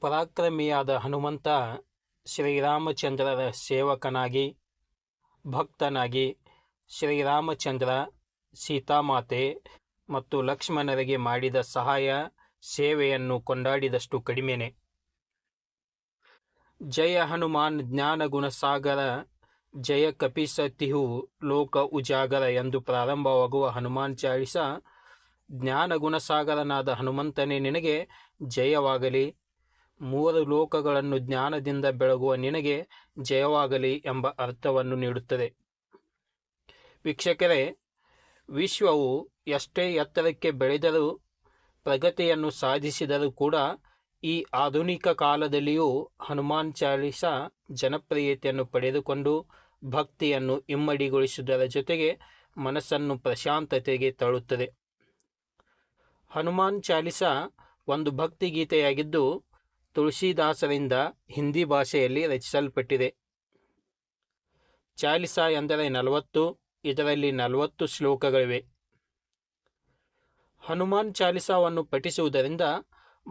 ಪರಾಕ್ರಮಿಯಾದ ಹನುಮಂತ ಶ್ರೀರಾಮಚಂದ್ರರ ಸೇವಕನಾಗಿ, ಭಕ್ತನಾಗಿ ಶ್ರೀರಾಮಚಂದ್ರ, ಸೀತಾಮಾತೆ ಮತ್ತು ಲಕ್ಷ್ಮಣರಿಗೆ ಮಾಡಿದ ಸಹಾಯ ಸೇವೆಯನ್ನು ಕೊಂಡಾಡಿದಷ್ಟು ಕಡಿಮೆನೆ. ಜಯ ಹನುಮಾನ್ ಜ್ಞಾನ ಗುಣಸಾಗರ, ಜಯ ಕಪಿಸತಿಹು ಲೋಕ ಉಜಾಗರ ಎಂದು ಪ್ರಾರಂಭವಾಗುವ ಹನುಮಾನ್ ಚಾಳಿಸ, ಜ್ಞಾನ ಗುಣಸಾಗರನಾದ ಹನುಮಂತನೇ ನಿನಗೆ ಜಯವಾಗಲಿ. ಮೂರು ಲೋಕಗಳನ್ನು ಜ್ಞಾನದಿಂದ ಬೆಳಗುವ ನಿನಗೆ ಜಯವಾಗಲಿ ಎಂಬ ಅರ್ಥವನ್ನು ನೀಡುತ್ತದೆ. ವೀಕ್ಷಕರೇ, ವಿಶ್ವವು ಎಷ್ಟೇ ಎತ್ತರಕ್ಕೆ ಬೆಳೆದರೂ, ಪ್ರಗತಿಯನ್ನು ಸಾಧಿಸಿದರೂ ಕೂಡ, ಈ ಆಧುನಿಕ ಕಾಲದಲ್ಲಿಯೂ ಹನುಮಾನ್ ಚಾಲಿಸ ಜನಪ್ರಿಯತೆಯನ್ನು ಪಡೆದುಕೊಂಡು ಭಕ್ತಿಯನ್ನು ಇಮ್ಮಡಿಗೊಳಿಸುವುದರ ಜೊತೆಗೆ ಮನಸ್ಸನ್ನು ಪ್ರಶಾಂತತೆಗೆ ತಳ್ಳುತ್ತದೆ. ಹನುಮಾನ್ ಚಾಲಿಸ ಒಂದು ಭಕ್ತಿಗೀತೆಯಾಗಿದ್ದು ತುಳಸಿದಾಸರಿಂದ ಹಿಂದಿ ಭಾಷೆಯಲ್ಲಿ ರಚಿಸಲ್ಪಟ್ಟಿದೆ. ಚಾಲಿಸ ಎಂದರೆ ನಲವತ್ತು, ಇದರಲ್ಲಿ ನಲವತ್ತು ಶ್ಲೋಕಗಳಿವೆ. ಹನುಮಾನ್ ಚಾಲಿಸಾವನ್ನು ಪಠಿಸುವುದರಿಂದ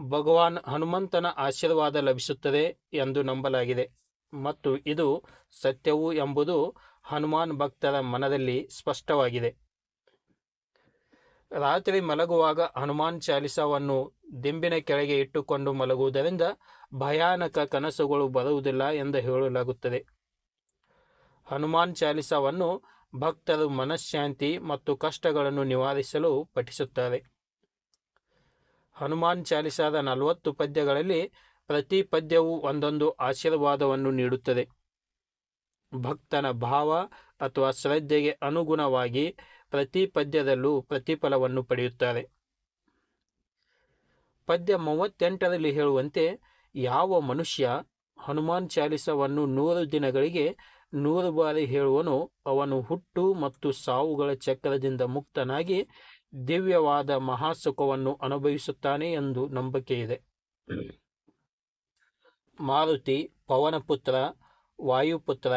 ಭಗವಾನ್ ಹನುಮಂತನ ಆಶೀರ್ವಾದ ಲಭಿಸುತ್ತದೆ ಎಂದು ನಂಬಲಾಗಿದೆ. ಮತ್ತು ಇದು ಸತ್ಯವು ಎಂಬುದು ಹನುಮಾನ್ ಭಕ್ತರ ಮನದಲ್ಲಿ ಸ್ಪಷ್ಟವಾಗಿದೆ. ರಾತ್ರಿ ಮಲಗುವಾಗ ಹನುಮಾನ್ ಚಾಲಿಸವನ್ನು ದಿಂಬಿನ ಕೆಳಗೆ ಇಟ್ಟುಕೊಂಡು ಮಲಗುವುದರಿಂದ ಭಯಾನಕ ಕನಸುಗಳು ಬರುವುದಿಲ್ಲ ಎಂದು ಹೇಳಲಾಗುತ್ತದೆ. ಹನುಮಾನ್ ಚಾಲಿಸವನ್ನು ಭಕ್ತರು ಮನಃಶಾಂತಿ ಮತ್ತು ಕಷ್ಟಗಳನ್ನು ನಿವಾರಿಸಲು ಪಠಿಸುತ್ತಾರೆ. ಹನುಮಾನ್ ಚಾಲಿಸಾದ ನಲವತ್ತು ಪದ್ಯಗಳಲ್ಲಿ ಪ್ರತಿ ಪದ್ಯವು ಒಂದೊಂದು ಆಶೀರ್ವಾದವನ್ನು ನೀಡುತ್ತದೆ. ಭಕ್ತನ ಭಾವ ಅಥವಾ ಶ್ರದ್ಧೆಗೆ ಅನುಗುಣವಾಗಿ ಪ್ರತಿ ಪದ್ಯದಲ್ಲೂ ಪ್ರತಿಫಲವನ್ನು ಪಡೆಯುತ್ತಾರೆ. ಪದ್ಯ ಮೂವತ್ತೆಂಟರಲ್ಲಿ ಹೇಳುವಂತೆ, ಯಾವ ಮನುಷ್ಯ ಹನುಮಾನ್ ಚಾಲಿಸವನ್ನು ನೂರು ದಿನಗಳಿಗೆ ನೂರು ಬಾರಿ ಹೇಳುವನು ಅವನು ಹುಟ್ಟು ಮತ್ತು ಸಾವುಗಳ ಚಕ್ರದಿಂದ ಮುಕ್ತನಾಗಿ ದಿವ್ಯವಾದ ಮಹಾಸುಖವನ್ನು ಅನುಭವಿಸುತ್ತಾನೆ ಎಂದು ನಂಬಿಕೆ ಇದೆ. ಮಾರುತಿ, ಪವನಪುತ್ರ, ವಾಯುಪುತ್ರ,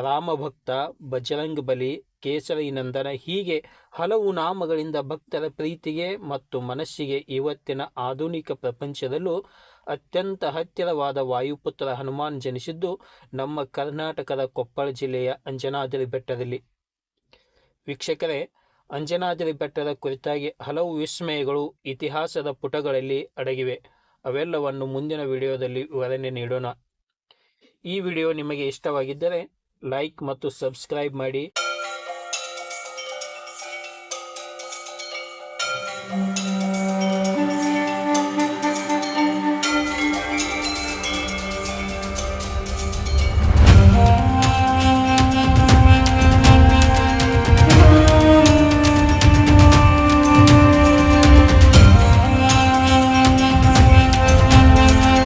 ರಾಮಭಕ್ತ, ಬಜರಂಗ್ ಬಲಿ ಕೇಸರಿ ನಂದನ ಹೀಗೆ ಹಲವು ನಾಮಗಳಿಂದ ಭಕ್ತರ ಪ್ರೀತಿಗೆ ಮತ್ತು ಮನಸ್ಸಿಗೆ ಇವತ್ತಿನ ಆಧುನಿಕ ಪ್ರಪಂಚದಲ್ಲೂ ಅತ್ಯಂತ ಹತ್ತಿರವಾದ ವಾಯುಪುತ್ರ ಹನುಮಾನ್ ಜನಿಸಿದ್ದು ನಮ್ಮ ಕರ್ನಾಟಕದ ಕೊಪ್ಪಳ ಜಿಲ್ಲೆಯ ಅಂಜನಾದ್ರಿ ಬೆಟ್ಟದಲ್ಲಿ. ವೀಕ್ಷಕರೇ, ಅಂಜನಾದ್ರಿ ಬೆಟ್ಟದ ಕುರಿತಾಗಿ ಹಲವು ವಿಸ್ಮಯಗಳು ಇತಿಹಾಸದ ಪುಟಗಳಲ್ಲಿ ಅಡಗಿವೆ. ಅವೆಲ್ಲವನ್ನು ಮುಂದಿನ ವಿಡಿಯೋದಲ್ಲಿ ವಿವರಣೆ ನೀಡೋಣ. ಈ ವಿಡಿಯೋ ನಿಮಗೆ ಇಷ್ಟವಾಗಿದ್ದರೆ ಲೈಕ್ ಮತ್ತು ಸಬ್ಸ್ಕ್ರೈಬ್ ಮಾಡಿ. Thank you.